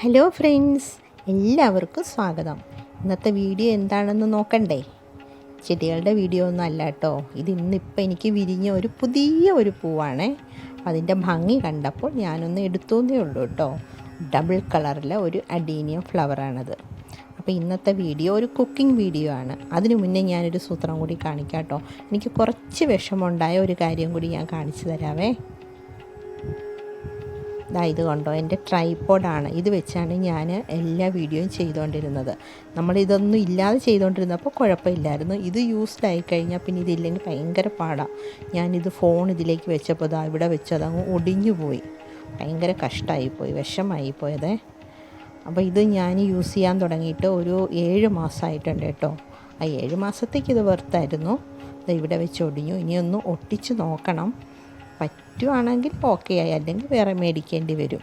Hello friends എല്ലാവർക്കും സ്വാഗതം. ഇന്നത്തെ വീഡിയോ എന്താണെന്ന് നോക്കണ്ടേ? ചെടികളുടെ വീഡിയോ ഒന്നും അല്ല കേട്ടോ. ഇത് ഇന്നിപ്പോൾ എനിക്ക് വിരിഞ്ഞ ഒരു പുതിയ ഒരു പൂവാണേ. അതിന്റെ ഭംഗി കണ്ടപ്പോൾ ഞാനൊന്ന് എടുത്തുന്നേ ഉള്ളൂ കേട്ടോ. ഡബിൾ കളറിലെ ഒരു അഡീനിയം ഫ്ലവറാണത് അപ്പോൾ ഇന്നത്തെ വീഡിയോ ഒരു കുക്കിംഗ് വീഡിയോ ആണ്. അതിനു മുന്നേ ഞാനൊരു സൂത്രം കൂടി കാണിക്കാം കേട്ടോ. എനിക്ക് കുറച്ച് വിഷമമുണ്ടായ ഒരു കാര്യം കൂടി ഞാൻ കാണിച്ചു തരാവേ. ഇതാ ഇത് കണ്ടോ എന്റെ ട്രൈപ്പോഡാണ് ഇത് വെച്ചാണ് ഞാൻ എല്ലാ വീഡിയോയും ചെയ്തുകൊണ്ടിരുന്നത്. നമ്മളിതൊന്നും ഇല്ലാതെ ചെയ്തുകൊണ്ടിരുന്നപ്പോൾ കുഴപ്പമില്ലായിരുന്നു. ഇത് യൂസ്ഡ് ആയി കഴിഞ്ഞാൽ പിന്നെ ഇതില്ലെങ്കിൽ ഭയങ്കര പാടാണ് ഞാനിത് ഫോൺ ഇതിലേക്ക് വെച്ചപ്പോൾ ഇതാ ഇവിടെ വെച്ചത് അങ്ങ് ഒടിഞ്ഞു പോയി. ഭയങ്കര കഷ്ടമായിപ്പോയി വിഷമായി പോയതേ. അപ്പോൾ ഇത് ഞാൻ യൂസ് ചെയ്യാൻ തുടങ്ങിയിട്ട് ഒരു ഏഴ് മാസമായിട്ടുണ്ട് കേട്ടോ. ആ ഏഴ് മാസത്തേക്ക് ഇത് വെറുത്തായിരുന്നു. ഇവിടെ വെച്ച് ഒടിഞ്ഞു. ഇനിയൊന്ന് ഒട്ടിച്ച് നോക്കണം. പറ്റുവാണെങ്കിൽ ഓക്കെ ആയി. അല്ലെങ്കിൽ വേറെ മേടിക്കേണ്ടി വരും.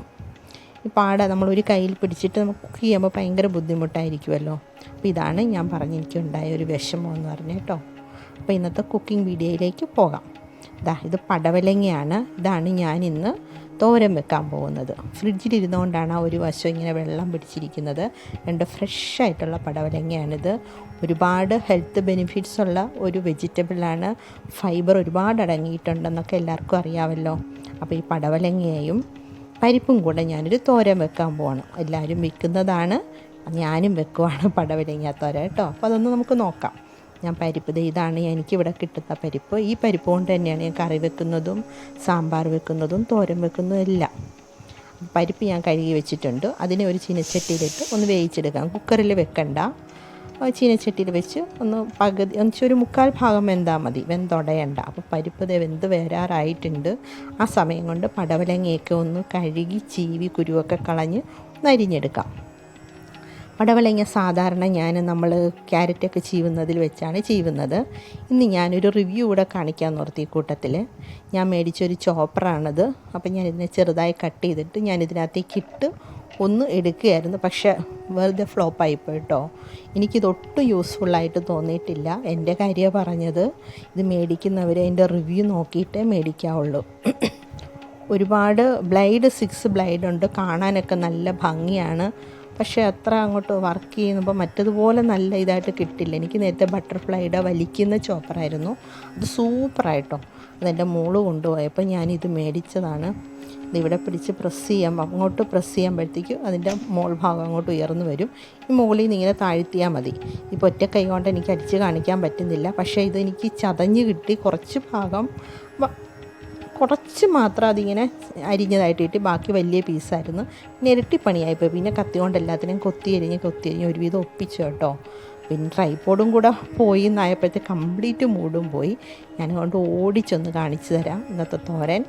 ഈ പാട നമ്മളൊരു കയ്യിൽ പിടിച്ചിട്ട് നമുക്ക് കുക്ക് ചെയ്യുമ്പോൾ ഭയങ്കര ബുദ്ധിമുട്ടായിരിക്കുമല്ലോ. അപ്പോൾ ഇതാണ് ഞാൻ പറഞ്ഞ് എനിക്കുണ്ടായ ഒരു വിഷമം എന്ന് പറഞ്ഞു കേട്ടോ. അപ്പോൾ ഇന്നത്തെ കുക്കിംഗ് വീഡിയോയിലേക്ക് പോകാം. ഇതാ ഇത് പടവലങ്ങയാണ്. ഇതാണ് ഞാൻ ഇന്ന് തോരൻ വെക്കാൻ പോകുന്നത്. ഫ്രിഡ്ജിലിരുന്നുകൊണ്ടാണ് ആ ഒരു വശം ഇങ്ങനെ വെള്ളം പിടിച്ചിരിക്കുന്നത്. രണ്ട് ഫ്രഷ് ആയിട്ടുള്ള പടവലങ്ങയാണിത്. ഒരുപാട് ഹെൽത്ത് ബെനിഫിറ്റ്സ് ഉള്ള ഒരു വെജിറ്റബിളാണ്. ഫൈബർ ഒരുപാട് അടങ്ങിയിട്ടുണ്ടെന്നൊക്കെ എല്ലാവർക്കും അറിയാമല്ലോ. അപ്പോൾ ഈ പടവലങ്ങയെയും പരിപ്പും കൂടെ ഞാനൊരു തോരൻ വെക്കാൻ പോവാണ്. എല്ലാവരും വെക്കുന്നതാണ്. ഞാനും വെക്കുവാണ് പടവലങ്ങ തോര കേട്ടോ. അപ്പോൾ അതൊന്ന് നമുക്ക് നോക്കാം. ഞാൻ പരിപ്പ് ഇതാണ് എനിക്കിവിടെ കിട്ടുന്ന പരിപ്പ്. ഈ പരിപ്പ് കൊണ്ട് തന്നെയാണ് ഞാൻ കറി വെക്കുന്നതും സാമ്പാർ വെക്കുന്നതും തോരൻ വെക്കുന്നതും എല്ലാം. പരിപ്പ് ഞാൻ കഴുകി വെച്ചിട്ടുണ്ട്. അതിനെ ഒരു ചീനച്ചട്ടിയിലിട്ട് ഒന്ന് വേവിച്ചെടുക്കാം. കുക്കറിൽ വെക്കണ്ട. ചീനച്ചട്ടിയിൽ വെച്ച് ഒന്ന് പകുതി ഒരു മുക്കാൽ ഭാഗം വെന്താൽ മതി. വെന്തുടയണ്ട. അപ്പോൾ പരിപ്പ് വെന്ത് വരാറായിട്ടുണ്ട്. ആ സമയം കൊണ്ട് പടവലങ്ങയൊക്കെ ഒന്ന് കഴുകി ചീവി കുരുവൊക്കെ കളഞ്ഞ് ഒന്ന് അരിഞ്ഞെടുക്കാം. പടവലങ്ങ സാധാരണ ഞാൻ നമ്മൾ ക്യാരറ്റൊക്കെ ചീവുന്നതിൽ വെച്ചാണ് ചീവുന്നത്. ഇന്ന് ഞാനൊരു റിവ്യൂ കൂടെ കാണിക്കാൻ നിർത്തി കൂട്ടത്തിൽ ഞാൻ മേടിച്ചൊരു ചോപ്പറാണത്. അപ്പം ഞാൻ ഇതിനെ ചെറുതായി കട്ട് ചെയ്തിട്ട് ഞാൻ ഇതിനകത്തേക്ക് ഇട്ട് ഒന്ന് എടുക്കുകയായിരുന്നു. പക്ഷേ വെറുതെ ഫ്ലോപ്പായിപ്പോയി കേട്ടോ എനിക്കിതൊട്ടും യൂസ്ഫുള്ളായിട്ട് തോന്നിയിട്ടില്ല. എന്റെ കാര്യമാണ് പറഞ്ഞത് ഇത് മേടിക്കുന്നവർ അതിന്റെ റിവ്യൂ നോക്കിയിട്ടേ മേടിക്കാവുള്ളൂ. ഒരുപാട് ബ്ലൈഡ് സിക്സ് ബ്ലൈഡ് ഉണ്ട് കാണാനൊക്കെ നല്ല ഭംഗിയാണ്. പക്ഷേ അത്ര അങ്ങോട്ട് വർക്ക് ചെയ്യുമ്പോൾ മറ്റതുപോലെ നല്ല ഇതായിട്ട് കിട്ടില്ല. എനിക്ക് നേരത്തെ ബട്ടർഫ്ലൈയുടെ വലിക്കുന്ന ചോപ്പറായിരുന്നു അത് സൂപ്പറായിട്ടോ അതെന്റെ മോൾ കൊണ്ടുപോയപ്പോൾ ഞാനിത് മേടിച്ചതാണ്. ഇതിവിടെ പിടിച്ച് പ്രസ് ചെയ്യാം അങ്ങോട്ട് പ്രസ് ചെയ്യുമ്പോഴത്തേക്കും അതിന്റെ മോൾ ഭാഗം അങ്ങോട്ട് ഉയർന്നു വരും. ഈ മുകളിൽ നിന്ന് ഇങ്ങനെ താഴ്ത്തിയാൽ മതി. ഇപ്പോൾ ഒറ്റ കൈ കൊണ്ട് എനിക്ക് അടിച്ച് കാണിക്കാൻ പറ്റുന്നില്ല. പക്ഷേ ഇത് എനിക്ക് ചതഞ്ഞ് കിട്ടി കുറച്ച് ഭാഗം കുറച്ച് മാത്രം അതിങ്ങനെ അരിഞ്ഞതായിട്ട് കിട്ടി ബാക്കി വലിയ പീസായിരുന്നു. പിന്നെ ഇരട്ടിപ്പണിയായിപ്പോയി. പിന്നെ കത്തി കൊണ്ട് എല്ലാത്തിനും കൊത്തി അരിഞ്ഞ് കൊത്തി അരിഞ്ഞ് ഒരുവിധം ഒപ്പിച്ചു കേട്ടോ. പിന്നെ ട്രൈപോഡും കൂടെ പോയി എന്നായപ്പോഴത്തെ കംപ്ലീറ്റ് മൂടും പോയി. ഞാൻ കൊണ്ട് ഓടിച്ചൊന്ന് കാണിച്ചു തരാം. ഇന്നത്തെ തോരൻ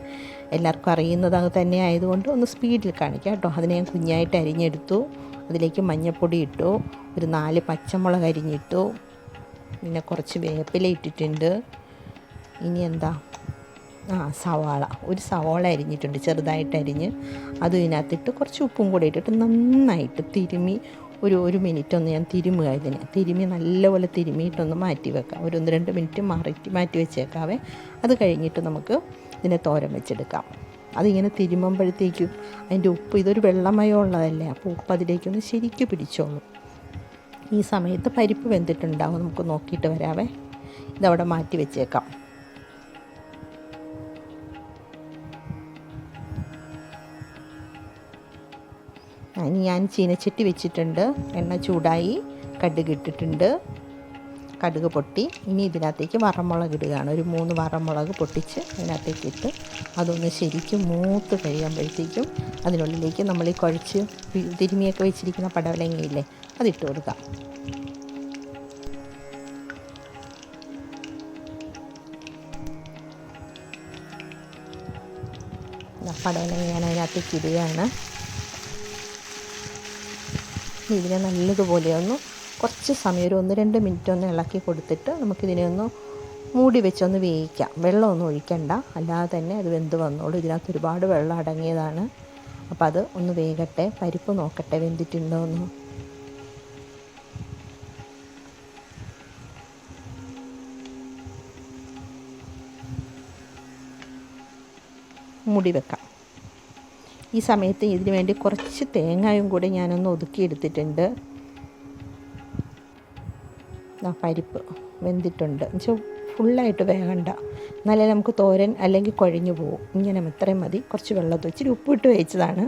എല്ലാവർക്കും അറിയുന്നത് അത് തന്നെ ആയതുകൊണ്ട് ഒന്ന് സ്പീഡിൽ കാണിക്കാം കേട്ടോ. അതിനെ ഞാൻ കുഞ്ഞായിട്ട് അരിഞ്ഞെടുത്തു. അതിലേക്ക് മഞ്ഞൾപ്പൊടി ഇട്ടു. ഒരു നാല് പച്ചമുളക് അരിഞ്ഞിട്ടു. പിന്നെ കുറച്ച് വേപ്പില ഇട്ടിട്ടുണ്ട്. ഇനി എന്താ? ആ സവാള. ഒരു സവാള അരിഞ്ഞിട്ടുണ്ട് ചെറുതായിട്ട് അരിഞ്ഞ്. അത് ഇതിനകത്തിട്ട് കുറച്ച് ഉപ്പും കൂടി ഇട്ടിട്ട് നന്നായിട്ട് തിരുമി ഒരു ഒരു മിനിറ്റ് ഒന്ന് ഞാൻ തിരുമുക ഇതിനെ. തിരുമി നല്ലപോലെ തിരുമിയിട്ടൊന്ന് മാറ്റി വെക്കാം. ഒരു ഒന്ന് രണ്ട് മിനിറ്റ് മാറി മാറ്റി വെച്ചേക്കാവേ. അത് കഴിഞ്ഞിട്ട് നമുക്ക് ഇതിനെ തോരൻ വെച്ചെടുക്കാം. അതിങ്ങനെ തിരുമുമ്പോഴത്തേക്കും അതിന്റെ ഉപ്പ് ഇതൊരു വെള്ളമയമുള്ളതല്ലേ അപ്പോൾ ഉപ്പ് അതിലേക്കൊന്ന് ശരിക്ക് പിടിച്ചോളും. ഈ സമയത്ത് പരിപ്പ് വെന്തിട്ടുണ്ടാവും നമുക്ക് നോക്കിയിട്ട് വരാവേ. ഇതവിടെ മാറ്റി വെച്ചേക്കാം. ഇനി ഞാൻ ചീനച്ചട്ടി വെച്ചിട്ടുണ്ട്. എണ്ണ ചൂടായി കടുക് ഇട്ടിട്ടുണ്ട്. കടുക് പൊട്ടി. ഇനി ഇതിനകത്തേക്ക് വറമുളക് ഇടുകയാണ്. ഒരു മൂന്ന് വറമുളക് പൊട്ടിച്ച് അതിനകത്തേക്ക് ഇട്ട് അതൊന്ന് ശരിക്കും മൂത്ത് കഴിയുമ്പോഴത്തേക്കും അതിനുള്ളിലേക്ക് നമ്മൾ ഈ കുഴച്ച് തിരുമിയൊക്കെ വെച്ചിരിക്കുന്ന പടവലങ്ങയില്ലേ അതിട്ട് കൊടുക്കാം. പടവലങ്ങ ഞാൻ അതിനകത്തേക്ക് ഇടുകയാണ്. ഇതിനെ നല്ലതുപോലെ ഒന്ന് കുറച്ച് സമയം ഒരു ഒന്ന് രണ്ട് മിനിറ്റ് ഒന്ന് ഇളക്കി കൊടുത്തിട്ട് നമുക്കിതിനെ ഒന്ന് മൂടി വെച്ചൊന്ന് വേവിക്കാം. വെള്ളമൊന്നും ഒഴിക്കണ്ട. അല്ലാതെ തന്നെ അത് വെന്ത് വന്നോളൂ. ഇതിനകത്ത് ഒരുപാട് വെള്ളം അടങ്ങിയതാണ്. അപ്പോൾ അത് ഒന്ന് വേകട്ടെ. പരിപ്പ് നോക്കട്ടെ. വെന്തിട്ടുണ്ടോ എന്ന്. മൂടി വെക്കാം. ഈ സമയത്ത് ഇതിന് വേണ്ടി കുറച്ച് തേങ്ങയും കൂടി ഞാനൊന്ന് ഒതുക്കിയെടുത്തിട്ടുണ്ട്. പരിപ്പ് വെന്തിട്ടുണ്ട്. എന്നുവെച്ചാൽ ഫുള്ളായിട്ട് വേകണ്ട എന്നാലേ നമുക്ക് തോരൻ അല്ലെങ്കിൽ കുഴഞ്ഞു പോകും ഇങ്ങനെ ഇത്രയും മതി. കുറച്ച് വെള്ളത്തിൽ ഇച്ചിരി ഉപ്പിട്ട് വേവിച്ചതാണ്.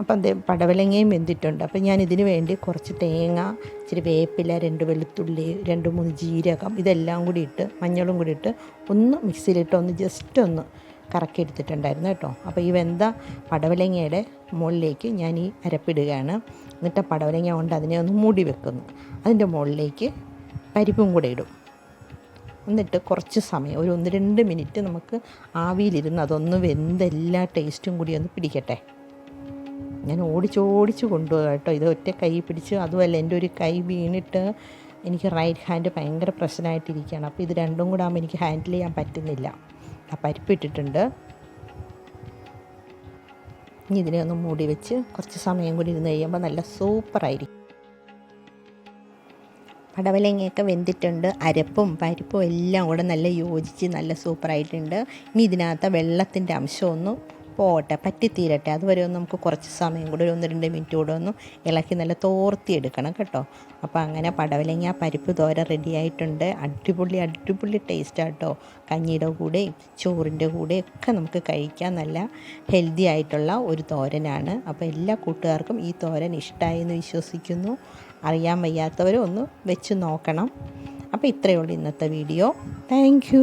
അപ്പം അതേ പടവലങ്ങയും വെന്തിട്ടുണ്ട്. അപ്പം ഞാൻ ഇതിന് വേണ്ടി കുറച്ച് തേങ്ങ ഇച്ചിരി വേപ്പില രണ്ട് വെളുത്തുള്ളി രണ്ട് മൂന്ന് ജീരകം ഇതെല്ലാം കൂടി ഇട്ട് മഞ്ഞളും കൂടി ഇട്ട് ഒന്ന് മിക്സിയിലിട്ട് ഒന്ന് ജസ്റ്റ് ഒന്ന് കറക്കി എടുത്തിട്ടുണ്ടായിരുന്നു കേട്ടോ. അപ്പോൾ ഈ വെന്ത പടവലങ്ങയുടെ മുകളിലേക്ക് ഞാൻ ഈ അരപ്പിടുകയാണ്. എന്നിട്ട് പടവലങ്ങ കൊണ്ട് അതിനെ ഒന്ന് മൂടി വെക്കുന്നു. അതിന്റെ മുകളിലേക്ക് പരിപ്പും കൂടെ ഇടും. എന്നിട്ട് കുറച്ച് സമയം ഒരു ഒന്ന് രണ്ട് മിനിറ്റ് നമുക്ക് ആവിയിലിരുന്ന് അതൊന്ന് വെന്ത് എല്ലാ ടേസ്റ്റും കൂടി ഒന്ന് പിടിക്കട്ടെ. ഞാൻ ഓടിച്ചോടിച്ച് കൊണ്ടുപോകാം കേട്ടോ. ഇത് ഒറ്റ കൈ പിടിച്ച് അതുമല്ല എന്റെ ഒരു കൈ വീണിട്ട് എനിക്ക് റൈറ്റ് ഹാൻഡ് ഭയങ്കര പ്രശ്നമായിട്ടിരിക്കുകയാണ്. അപ്പോൾ ഇത് രണ്ടും കൂടെ ആകുമ്പോൾ എനിക്ക് ഹാൻഡിൽ ചെയ്യാൻ പറ്റുന്നില്ല. പരിപ്പ് ഇട്ടിട്ടുണ്ട്. ഇനി ഇതിനെ ഒന്ന് മൂടി വെച്ച് കുറച്ച് സമയം കൂടി ഇരുന്ന് കഴിയുമ്പോൾ നല്ല സൂപ്പറായിരിക്കും പടവലങ്ങയൊക്കെ വെന്തിട്ടുണ്ട്. അരപ്പും പരിപ്പും എല്ലാം കൂടെ നല്ല യോജിച്ച് നല്ല സൂപ്പറായിട്ടുണ്ട് ഇനി ഇതിനകത്ത് വെള്ളത്തിന്റെ അംശമൊന്നും പോട്ടെ പറ്റിത്തീരട്ടെ അതുവരെ ഒന്ന് നമുക്ക് കുറച്ച് സമയം കൂടെ ഒന്ന് രണ്ട് മിനിറ്റ് കൂടെ ഒന്ന് ഇളക്കി നല്ല തോർത്തി എടുക്കണം കേട്ടോ. അപ്പോൾ അങ്ങനെ പടവലങ്ങ പരിപ്പ് തോര റെഡി ആയിട്ടുണ്ട്. അടിപൊളി അടിപൊളി ടേസ്റ്റാട്ടോ കഞ്ഞിയുടെ കൂടെയും ചോറിന്റെ കൂടെയും ഒക്കെ നമുക്ക് കഴിക്കാൻ നല്ല ഹെൽത്തി ആയിട്ടുള്ള ഒരു തോരനാണ്. അപ്പോൾ എല്ലാ കൂട്ടുകാർക്കും ഈ തോരൻ ഇഷ്ടമായി എന്ന് വിശ്വസിക്കുന്നു. അറിയാൻ വയ്യാത്തവരും ഒന്ന് വെച്ച് നോക്കണം. അപ്പോൾ ഇത്രയേ ഉള്ളൂ ഇന്നത്തെ വീഡിയോ. താങ്ക്